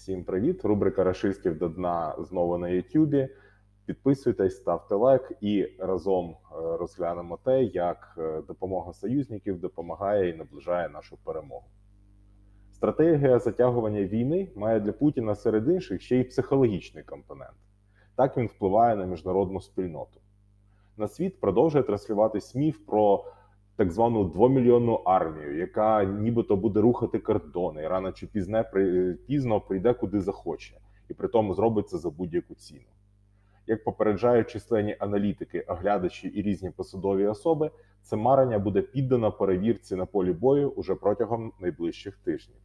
Всім привіт! Рубрика Рашистів до дна знову на Ютубі. Підписуйтесь, ставте лайк і разом е, розглянемо те, як е, допомога союзників допомагає і наближає нашу перемогу. Стратегія затягування війни має для Путіна серед інших ще й психологічний компонент. Так він впливає на міжнародну спільноту. На світ продовжує транслюватись міф про так звану двомільйонну армію, яка нібито буде рухати кордони, рано чи пізне при- пізно прийде куди захоче, і при тому зробить це за будь-яку ціну. Як попереджають численні аналітики, оглядачі і різні посадові особи, це марення буде піддано перевірці на полі бою уже протягом найближчих тижнів.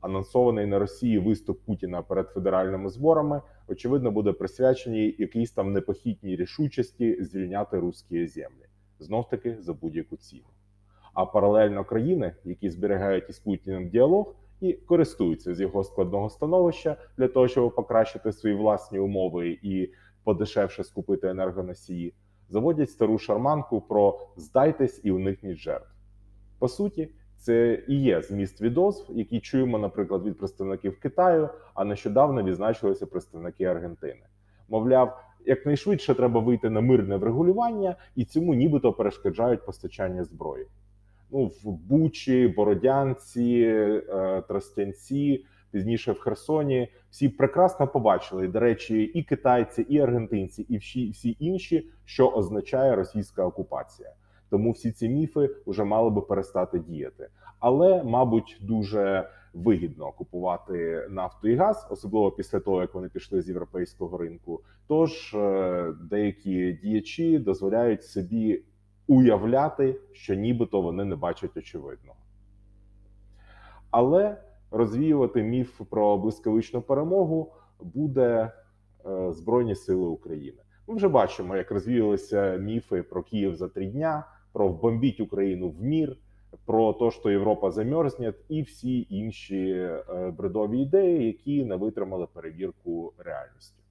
Анонсований на Росії виступ Путіна перед федеральними зборами, очевидно, буде присвячений якійсь там непохитній рішучості звільняти русські землі знов таки за будь-яку ціну. А паралельно країни, які зберігають із Путіним діалог і користуються з його складного становища для того, щоб покращити свої власні умови і подешевше скупити енергоносії, заводять стару шарманку про здайтесь і уникніть жертв. По суті, це і є зміст відозв, які чуємо, наприклад, від представників Китаю, а нещодавно відзначилися представники Аргентини. Мовляв, якнайшвидше треба вийти на мирне врегулювання, і цьому нібито перешкоджають постачання зброї. Ну, в Бучі, Бородянці, е, Тростянці, пізніше в Херсоні. Всі прекрасно побачили, до речі, і китайці, і аргентинці, і всі, всі інші, що означає російська окупація. Тому всі ці міфи вже мали би перестати діяти. Але, мабуть, дуже вигідно купувати нафту і газ, особливо після того, як вони пішли з європейського ринку. Тож е, деякі діячі дозволяють собі уявляти, що нібито вони не бачать очевидного. Але розвіювати міф про блискавичну перемогу буде е, Збройні Сили України. Ми вже бачимо, як розвіялися міфи про Київ за три дня, про вбомбіть Україну в мір, про те, що Європа замерзне, і всі інші е, бредові ідеї, які не витримали перевірку реальністю.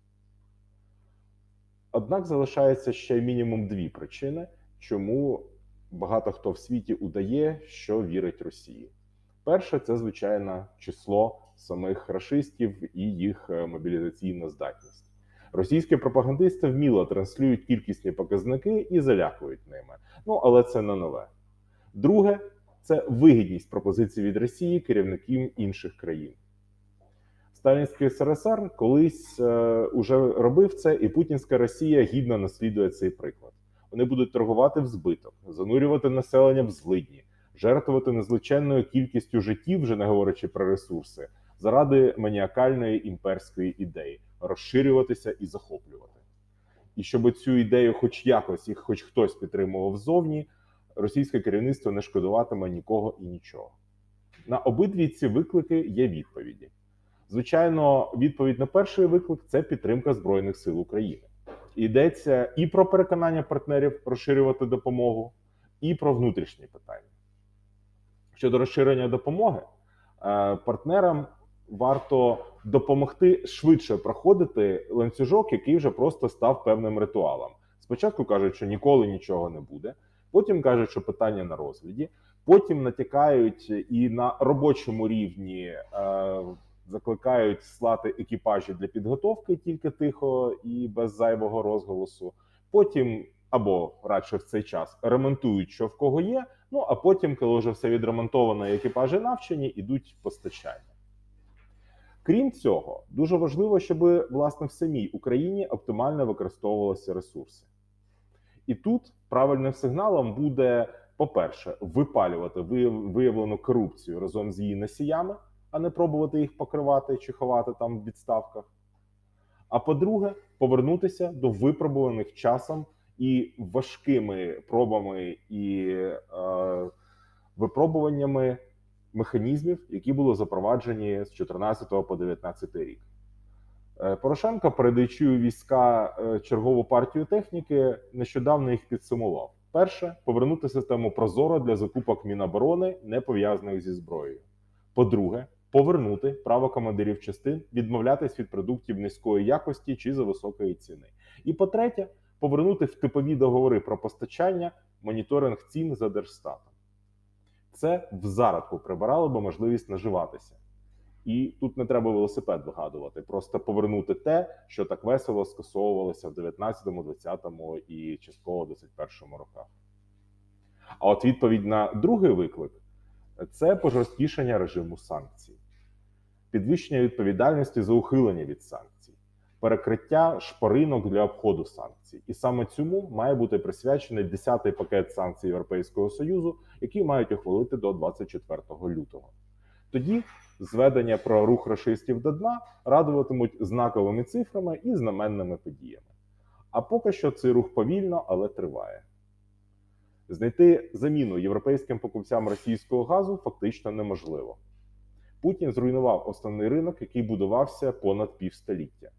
Однак залишається ще мінімум дві причини, чому багато хто в світі удає, що вірить Росії. Перше, це звичайно число самих рашистів і їх е, мобілізаційна здатність. Російські пропагандисти вміло транслюють кількісні показники і залякують ними. Ну але це не нове. Друге, це вигідність пропозицій від Росії керівників інших країн. Сталінський СРСР колись е, уже робив це, і Путінська Росія гідно наслідує цей приклад. Вони будуть торгувати в збиток, занурювати населення в злидні, жертвувати незличенною кількістю життів, вже не говорячи про ресурси, заради маніакальної імперської ідеї розширюватися і захоплювати. І щоб цю ідею, хоч якось і хоч хтось підтримував ззовні, російське керівництво не шкодуватиме нікого і нічого. На обидві ці виклики є відповіді. Звичайно, відповідь на перший виклик це підтримка Збройних сил України. Йдеться і про переконання партнерів розширювати допомогу, і про внутрішні питання. Щодо розширення допомоги, е, партнерам варто допомогти швидше проходити ланцюжок, який вже просто став певним ритуалом. Спочатку кажуть, що ніколи нічого не буде, потім кажуть, що питання на розгляді, потім натякають і на робочому рівні. е, Закликають слати екіпажі для підготовки тільки тихо і без зайвого розголосу. Потім або радше в цей час ремонтують, що в кого є. Ну а потім, коли вже все відремонтовано, екіпажі навчені, ідуть постачання. Крім цього, дуже важливо, щоб власне в самій Україні оптимально використовувалися ресурси. І тут правильним сигналом буде, по-перше, випалювати вияв- виявлену корупцію разом з її носіями, а не пробувати їх покривати чи ховати там в відставках. А по-друге, повернутися до випробуваних часом і важкими пробами і е, випробуваннями механізмів, які були запроваджені з 14 по 19 рік. Е, Порошенко, передаючи у війська е, чергову партію техніки, нещодавно їх підсумував. Перше повернути систему Прозоро для закупок Міноборони, не пов'язаних зі зброєю. По-друге, повернути право командирів частин відмовлятись від продуктів низької якості чи за високої ціни. І по-третє, повернути в типові договори про постачання моніторинг цін за держстатом. Це в зародку прибирало би можливість наживатися. І тут не треба велосипед вигадувати, просто повернути те, що так весело скасовувалося в 19, 20 і частково 21 роках. А от відповідь на другий виклик це пожорсткішення режиму санкцій, підвищення відповідальності за ухилення від санкцій, перекриття шпаринок для обходу санкцій. І саме цьому має бути присвячений 10-й пакет санкцій Європейського Союзу, який мають ухвалити до 24 лютого. Тоді зведення про рух рашистів до дна радуватимуть знаковими цифрами і знаменними подіями. А поки що цей рух повільно, але триває. Знайти заміну європейським покупцям російського газу фактично неможливо. Путін зруйнував основний ринок, який будувався понад півстоліття.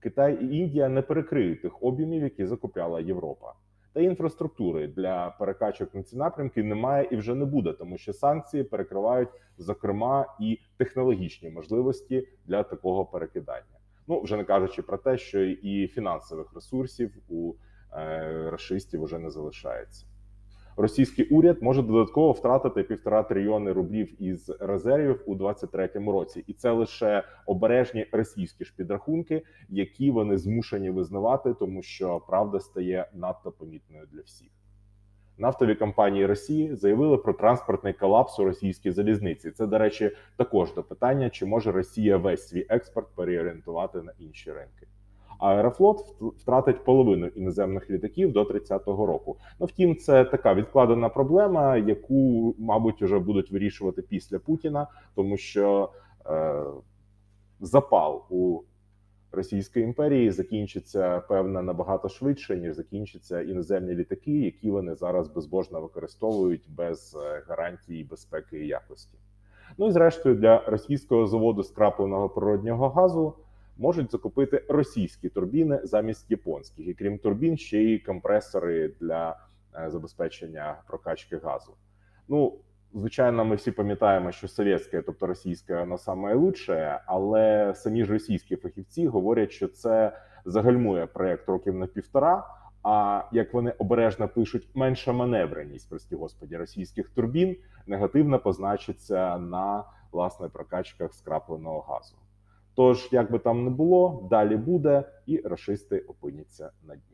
Китай і Індія не перекриють тих об'ємів, які закупляла Європа. Та інфраструктури для перекачок на ці напрямки немає і вже не буде, тому що санкції перекривають, зокрема, і технологічні можливості для такого перекидання. Ну вже не кажучи про те, що і фінансових ресурсів у е, расистів вже не залишається. Російський уряд може додатково втратити півтора трильйони рублів із резервів у 2023 році, і це лише обережні російські ж підрахунки, які вони змушені визнавати, тому що правда стає надто помітною для всіх. Нафтові компанії Росії заявили про транспортний колапс у російській залізниці. Це, до речі, також до питання, чи може Росія весь свій експорт переорієнтувати на інші ринки. Аерофлот втратить половину іноземних літаків до 30-го року. Ну втім, це така відкладена проблема, яку, мабуть, вже будуть вирішувати після Путіна, тому що е, запал у Російської імперії закінчиться певно набагато швидше, ніж закінчаться іноземні літаки, які вони зараз безбожно використовують без е, гарантії безпеки і якості. Ну і зрештою, для російського заводу скрапленого природнього газу можуть закупити російські турбіни замість японських, і крім турбін, ще й компресори для е, забезпечення прокачки газу. Ну, звичайно, ми всі пам'ятаємо, що совєтське, тобто російське, воно саме але самі ж російські фахівці говорять, що це загальмує проект років на півтора. А як вони обережно пишуть, менша маневреність, прості господі, російських турбін негативно позначиться на власне прокачках скрапленого газу. Тож, як би там не було, далі буде, і рашисти опиняться на дні.